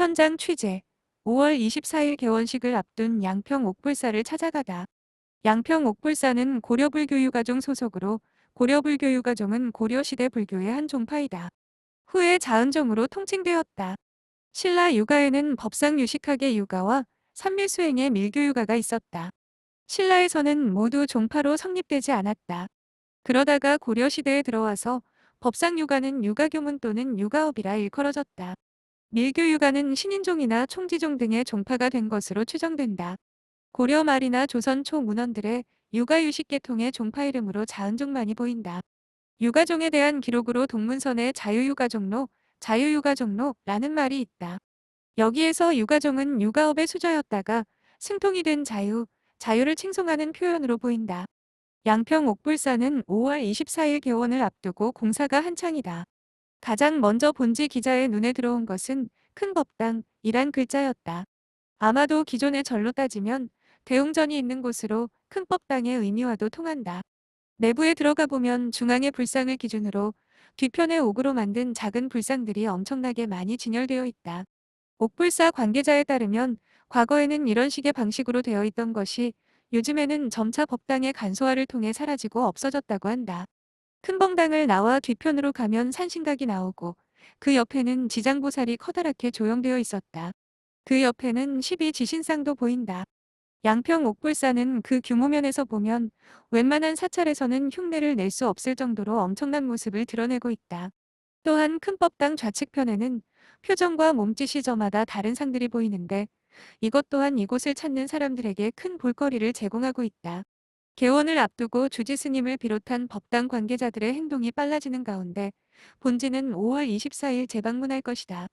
현장 취재 5월 24일 개원식을 앞둔 양평 옥불사를 찾아가다. 양평 옥불사는 고려불교유가종 소속으로 고려불교유가종은 고려시대 불교의 한 종파이다. 후에 자은종으로 통칭되었다. 신라 유가에는 법상 유식학의 유가와 산밀수행의 밀교유가가 있었다. 신라에서는 모두 종파로 성립되지 않았다. 그러다가 고려시대에 들어와서 법상 유가는 유가교문 또는 유가업이라 일컬어졌다. 밀교 유가는 신인종이나 총지종 등의 종파가 된 것으로 추정된다. 고려 말이나 조선 초 문헌들의 유가유식 계통의 종파 이름으로 자은종만이 보인다. 유가종에 대한 기록으로 동문선에 자유유가종로, 자유유가종로라는 말이 있다. 여기에서 유가종은 유가업의 수저였다가 승통이 된 자유, 자유를 칭송하는 표현으로 보인다. 양평 옥불사는 5월 24일 개원을 앞두고 공사가 한창이다. 가장 먼저 본지 기자의 눈에 들어온 것은 큰 법당이란 글자였다. 아마도 기존의 절로 따지면 대웅전이 있는 곳으로 큰 법당의 의미와도 통한다. 내부에 들어가 보면 중앙의 불상을 기준으로 뒤편에 옥으로 만든 작은 불상들이 엄청나게 많이 진열되어 있다. 옥불사 관계자에 따르면 과거에는 이런 식의 방식으로 되어 있던 것이 요즘에는 점차 법당의 간소화를 통해 사라지고 없어졌다고 한다. 큰 벙당을 나와 뒤편으로 가면 산신각이 나오고 그 옆에는 지장보살이 커다랗게 조형되어 있었다. 그 옆에는 12지신상도 보인다. 양평 옥불사는 그 규모면에서 보면 웬만한 사찰에서는 흉내를 낼 수 없을 정도로 엄청난 모습을 드러내고 있다. 또한 큰 법당 좌측편에는 표정과 몸짓이 저마다 다른 상들이 보이는데 이것 또한 이곳을 찾는 사람들에게 큰 볼거리를 제공하고 있다. 개원을 앞두고 주지 스님을 비롯한 법당 관계자들의 행동이 빨라지는 가운데 본지는 5월 24일 재방문할 것이다.